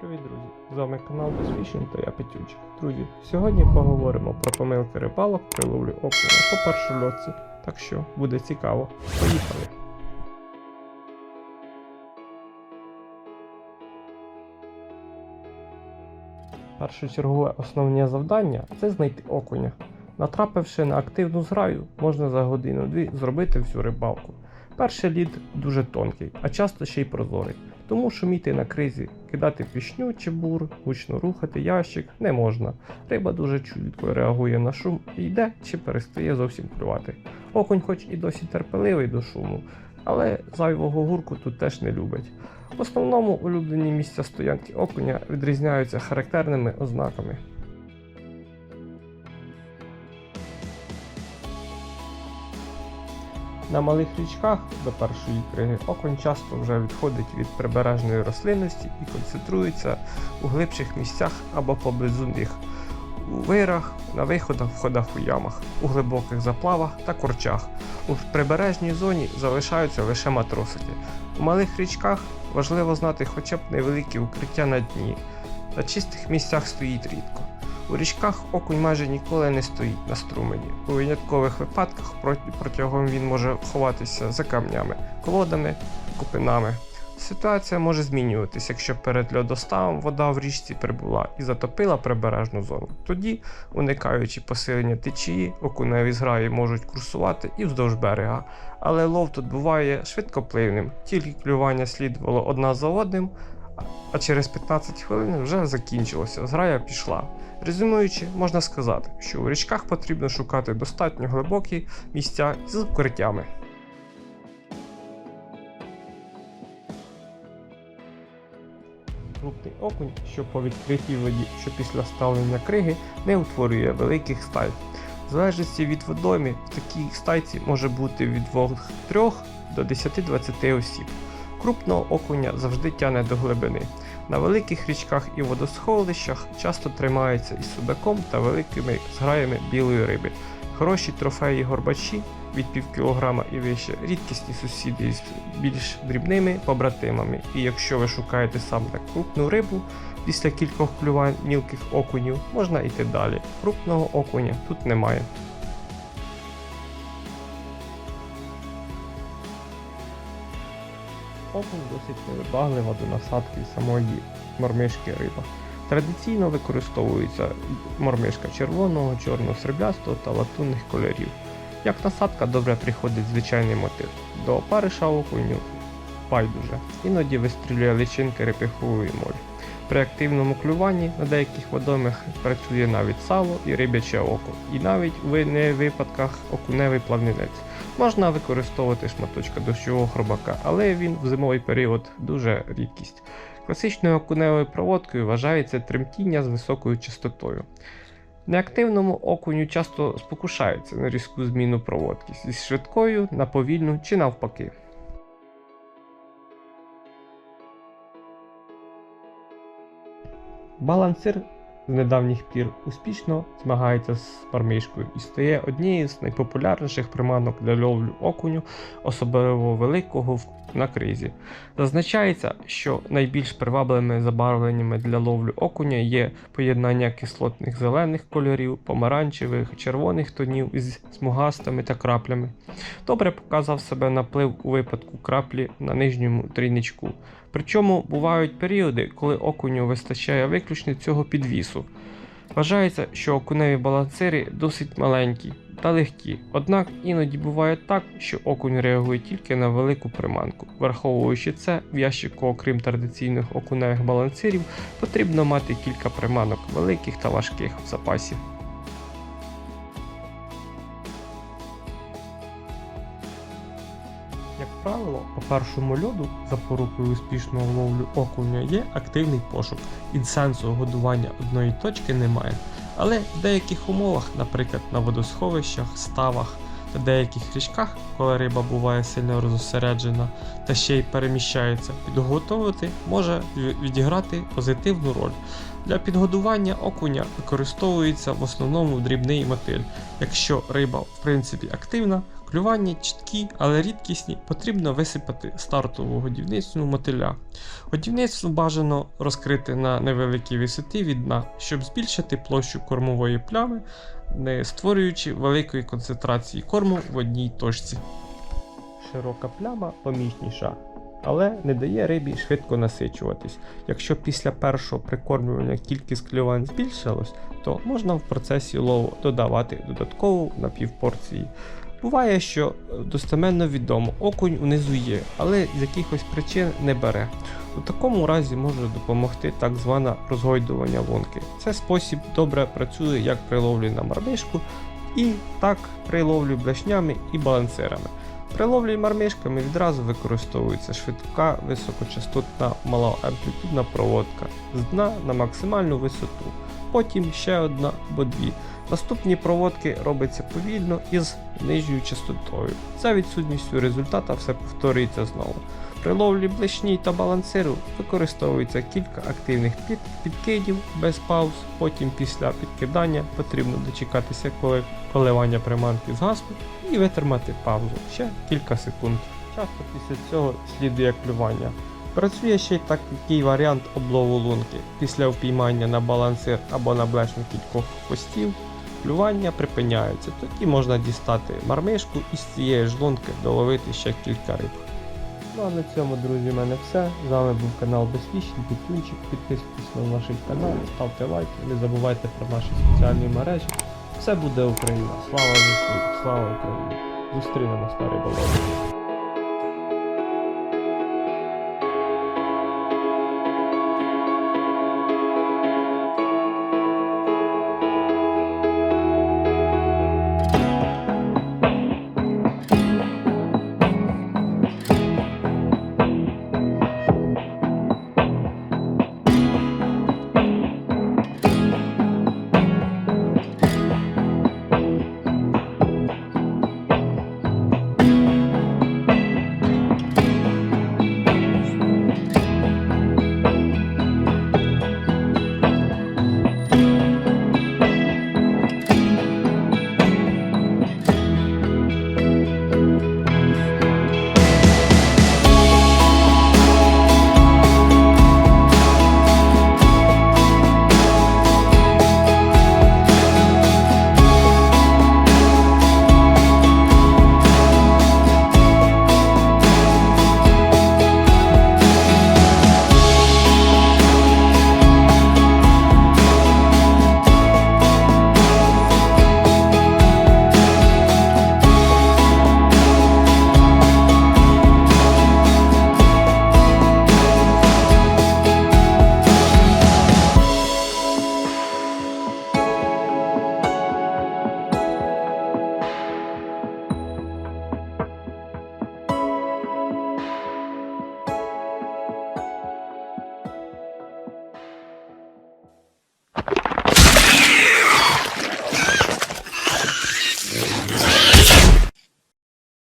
Привіт, друзі! З вами канал Безфішін та я Петючик. Друзі, сьогодні поговоримо про помилки рибалок при ловлі окуня по першольотці. Так що буде цікаво. Поїхали! Першочергове основне завдання це знайти окуня. Натрапивши на активну зграю, можна за годину-дві зробити всю рибалку. Перший лід дуже тонкий, а часто ще й прозорий. Тому шуміти на кризі, кидати пішню чи бур, гучно рухати ящик не можна. Риба дуже чутко реагує на шум і йде чи перестає зовсім клювати. Окунь, хоч і досі терпеливий до шуму, але зайвого гурку тут теж не любить. В основному улюблені місця стоянки окуня відрізняються характерними ознаками. На малих річках до першої криги окунь часто вже відходить від прибережної рослинності і концентрується у глибших місцях або поблизу них, у вирах, на виходах, входах у ямах, у глибоких заплавах та корчах. У прибережній зоні залишаються лише матросики. У малих річках важливо знати хоча б невеликі укриття на дні. На чистих місцях стоїть рідко. У річках окунь майже ніколи не стоїть на струмені. У виняткових випадках протягом він може ховатися за камнями, колодами, купинами. Ситуація може змінюватися, якщо перед льодоставом вода в річці прибула і затопила прибережну зону. Тоді, уникаючи посилення течії, окуневі зграї можуть курсувати і вздовж берега. Але лов тут буває швидкопливним, тільки клювання слідувало одна за одним, а через 15 хвилин вже закінчилося, зграя пішла. Резюмуючи, можна сказати, що у річках потрібно шукати достатньо глибокі місця з укриттями. Крупний окунь, що по відкритій воді, що після ставлення криги не утворює великих стай. В залежності від водойми в такій стайці може бути від 2-3 до 10-20 осіб. Крупного окуня завжди тяне до глибини. На великих річках і водосховищах часто тримаються із судаком та великими зграями білої риби. Хороші трофеї горбачі від пів кілограма і вище, рідкісні сусіди з більш дрібними побратимами. І якщо ви шукаєте саме крупну рибу, після кількох клювань мілких окунів можна йти далі. Крупного окуня тут немає. Окунь досить невибаглива до насадки самої мормишки риба. Традиційно використовується мормишка червоного, чорного сріблястого та латунних кольорів. Як насадка добре приходить звичайний мотив. До опариша окуню байдуже. Іноді вистрілює личинки репихової молі. При активному клюванні на деяких водоймах працює навіть сало і рибяче око, і навіть в не випадках окуневий плавнинець. Можна використовувати шматочка дощового хробака, але він в зимовий період дуже рідкість. Класичною окуневою проводкою вважається тремтіння з високою частотою. Неактивному окуню часто спокушаються на різку зміну проводки зі швидкою на повільну чи навпаки. Балансир з недавніх пір успішно змагається з мармишкою і стає однією з найпопулярніших приманок для ловлю окуню, особливо великого на кризі. Зазначається, що найбільш привабливими забарвленнями для ловлю окуня є поєднання кислотних зелених кольорів, помаранчевих, червоних тонів із смугастими та краплями. Добре показав себе наплив у випадку краплі на нижньому трійничку. Причому бувають періоди, коли окуню вистачає виключно цього підвісу. Вважається, що окуневі балансири досить маленькі та легкі, однак іноді буває так, що окунь реагує тільки на велику приманку. Враховуючи це, в ящику, окрім традиційних окуневих балансирів, потрібно мати кілька приманок великих та важких в запасі. Правило, по першому льоду запорукою успішного ловлю окуня є активний пошук, і сенсу годування одної точки немає. Але в деяких умовах, наприклад на водосховищах, ставах та деяких річках, коли риба буває сильно розосереджена та ще й переміщається, підготовити може відіграти позитивну роль. Для підгодування окуня використовується в основному дрібний мотиль. Якщо риба в принципі активна, Клювання чіткі, але рідкісні, потрібно висипати стартову годівницю мотиля. Годівницю бажано розкрити на невеликій висоті від дна, щоб збільшити площу кормової плями, не створюючи великої концентрації корму в одній точці. Широка пляма помічніша, але не дає рибі швидко насичуватись. Якщо після першого прикормлювання кількість клювань збільшилась, то можна в процесі лову додавати додаткову напівпорції. Буває, що достеменно відомо, окунь унизу є, але з якихось причин не бере. У такому разі може допомогти так зване розгойдування лунки. Це спосіб добре працює як при ловлі на мармишку, і так при ловлі блешнями і балансирами. При ловлі мармишками відразу використовується швидка високочастотна малоамплітудна проводка з дна на максимальну висоту, потім ще одна або дві. Наступні проводки робиться повільно і з нижньою частотою. За відсутністю результата все повторюється знову. При ловлі блешні та балансиру використовується кілька активних під- підкидів без пауз. Потім після підкидання потрібно дочекатися, коли коливання приманки згасне, і витримати паузу ще кілька секунд. Часто після цього слідує клювання. Працює ще такий варіант облову лунки. Після впіймання на балансир або на блешню кількох хвостів клювання припиняється. Тоді можна дістати мармишку і з цієї ж лунки доловити ще кілька риб. Ну а на цьому, друзі, в мене все. З вами був канал Безпічний, Пітунчик. Підписуйтесь на наш канал, ставте лайки, не забувайте про наші соціальні мережі. Все буде Україна. Слава ЗСУ, слава Україні! Зустрінемось на риболовлі.